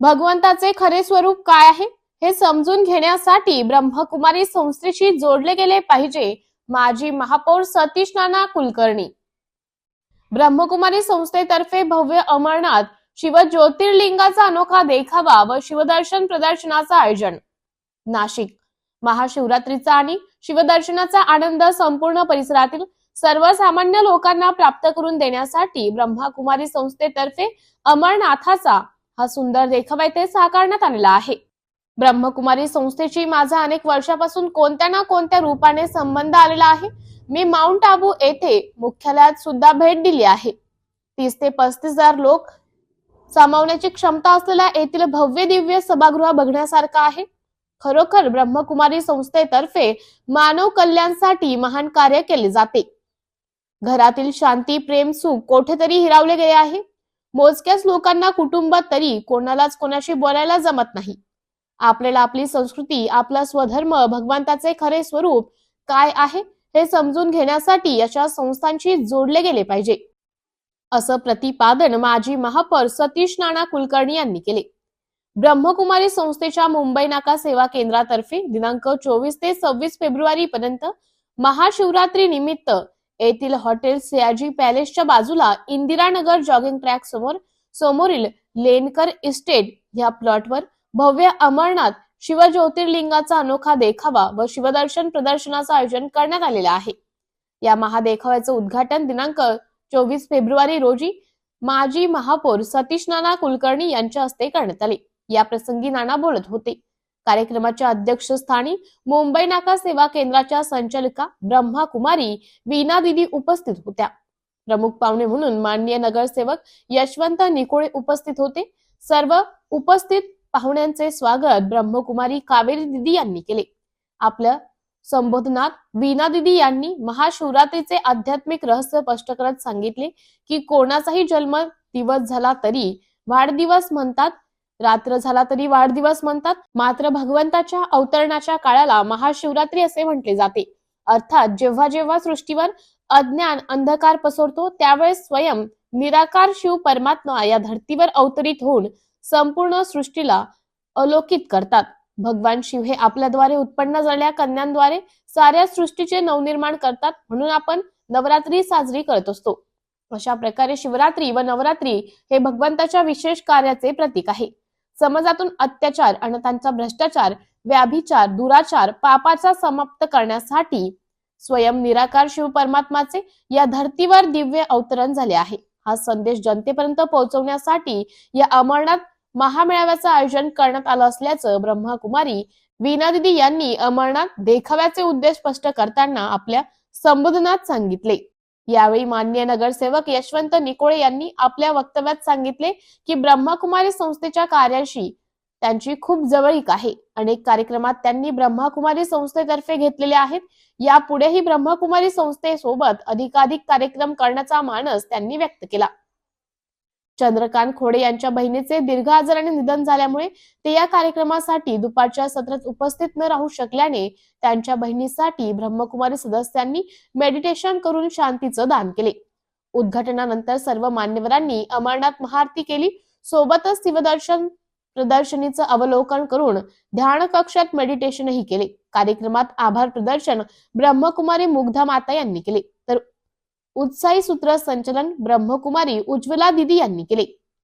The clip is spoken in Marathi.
भगवंताचे खरे स्वरूप काय आहे? हे समजून घेण्यासाठी ब्रह्मकुमारी संस्थेशी जोडले गेले पाहिजे. माजी महापौर सतीश नाना कुलकर्णी. ब्रह्मकुमारी संस्थेतर्फे भव्य अमरनाथ शिव ज्योतिर्लिंगाचा अनोखा देखावा व शिवदर्शन प्रदर्शनाचं आयोजन. नाशिक. महाशिवरात्रीचा आणि शिवदर्शनाचा आनंद संपूर्ण परिसरातील सर्वसामान्य लोकांना प्राप्त करून देण्यासाठी ब्रह्माकुमारी संस्थेतर्फे अमरनाथाचा हा सुंदर देखावा येथे साकारण्यात आलेला आहे. ब्रह्मकुमारी संस्थेची माझा अनेक वर्षापासून कोणत्या ना कोणत्या रूपाने संबंध आलेला आहे मी माउंट आबू येथे मुख्यालयात सुद्धा भेट दिली आहे. तीस ते पस्तीस हजार लोक सामावण्याची क्षमता असलेल्या येथील भव्य दिव्य सभागृह बघण्यासारखा आहे. खरोखर ब्रह्मकुमारी संस्थेतर्फे मानव कल्याणसाठी महान कार्य केले जाते. घरातील शांती प्रेम सुख कोठेतरी हिरावले गेले आहे. मोजक्याच लोकांना कुटुंबात तरी कोणालाच कोणाशी बोलायला जमत नाही. आपल्याला आपली संस्कृती आपला स्वधर्म भगवंताचे खरे स्वरूप काय आहे हे समजून घेण्यासाठी अशा संस्थांशी जोडले गेले पाहिजे. असं प्रतिपादन माजी महापौर सतीश नाना कुलकर्णी यांनी केले. ब्रह्मकुमारी संस्थेच्या मुंबई नाका सेवा केंद्रातर्फे दिनांक चोवीस ते सव्वीस फेब्रुवारी पर्यंत महाशिवरात्री निमित्त येथील हॉटेल सयाजी पॅलेसच्या बाजूला इंदिरानगर जॉगिंग ट्रॅक समोर समोरील लेनकर इस्टेट या प्लॉटवर भव्य अमरनाथ शिव ज्योतिर्लिंगाचा अनोखा देखावा व शिवदर्शन प्रदर्शनाचं आयोजन करण्यात आलेलं आहे. या महादेखाव्याचं उद्घाटन दिनांक चोवीस फेब्रुवारी रोजी माजी महापौर सतीश नाना कुलकर्णी यांच्या हस्ते करण्यात आले. या प्रसंगी नाना बोलत होते. कार्यक्रमाच्या अध्यक्षस्थानी मुंबई नाका सेवा केंद्राच्या संचालिका ब्रह्मा कुमारी वीना दिदी उपस्थित होत्या. प्रमुख पाहुणे म्हणून माननीय नगरसेवक यशवंत निकोळे उपस्थित होते. सर्व उपस्थित पाहुण्यांचे स्वागत ब्रह्मकुमारी कावेरी दिदी यांनी केले. आपल्या संबोधनात वीना दिदी यांनी महाशिवरात्रीचे आध्यात्मिक रहस्य स्पष्ट करत सांगितले की कोणाचाही जन्म दिवस झाला तरी वाढदिवस म्हणतात रात्र झाला तरी वाढदिवस म्हणतात मात्र भगवंताच्या अवतरणाच्या काळाला महाशिवरात्री असे म्हटले जाते. अर्थात जेव्हा जेव्हा सृष्टीवर अज्ञान अंधकार पसरतो त्यावेळेस स्वयं निराकार शिव परमात्मा या धर्तीवर अवतरित होऊन संपूर्ण सृष्टीला अलोकित करतात. भगवान शिव हे आपल्याद्वारे उत्पन्न झालेल्या कन्यांद्वारे साऱ्या सृष्टीचे नवनिर्माण करतात म्हणून आपण नवरात्री साजरी करत असतो. अशा प्रकारे शिवरात्री व नवरात्री हे भगवंताच्या विशेष कार्याचे प्रतीक आहे. समाजातून अत्याचार आणि त्यांचा भ्रष्टाचार व्याभिचार दुराचार पापाचा समाप्त करण्यासाठी स्वयं निराकार शिव परमात्माचे या धर्तीवर दिव्य अवतरण झाले आहे. हा संदेश जनतेपर्यंत पोहोचवण्यासाठी या अमरनाथ महामेळाव्याचं आयोजन करण्यात आलं असल्याचं ब्रह्माकुमारी वीणा दिदी यांनी अमरनाथ देखाव्याचे उद्देश स्पष्ट करताना आपल्या संबोधनात सांगितले. यावेळी मान्य नगरसेवक यशवंत निकोळे यांनी आपल्या वक्तव्यात सांगितले की ब्रह्माकुमारी संस्थेच्या कार्याशी त्यांची खूप जवळीक आहे. अनेक कार्यक्रमात त्यांनी ब्रह्माकुमारी संस्थेतर्फे घेतलेले आहेत. यापुढेही ब्रह्मकुमारी संस्थेसोबत अधिकाधिक कार्यक्रम करण्याचा मानस त्यांनी व्यक्त केला. चंद्रकांत खोडे यांच्या बहिणीचे दीर्घ आजाराने निधन झाल्यामुळे ते या कार्यक्रमासाठी दुपारच्या सत्रात उपस्थित न राहू शकल्याने त्यांच्या बहिणीसाठी ब्रह्मकुमारी सदस्यांनी मेडिटेशन करून शांतीचं दान केले. उद्घाटनानंतर सर्व मान्यवरांनी अमरनाथ महाआरती केली. सोबतच शिवदर्शन प्रदर्शनीचं अवलोकन करून ध्यान कक्षात मेडिटेशनही केले. कार्यक्रमात आभार प्रदर्शन ब्रह्मकुमारी मुग्धा माता यांनी केले. उत्साही सूत्र संचलन ब्रह्मकुमारी उज्ज्वला दिदी यांनी केले.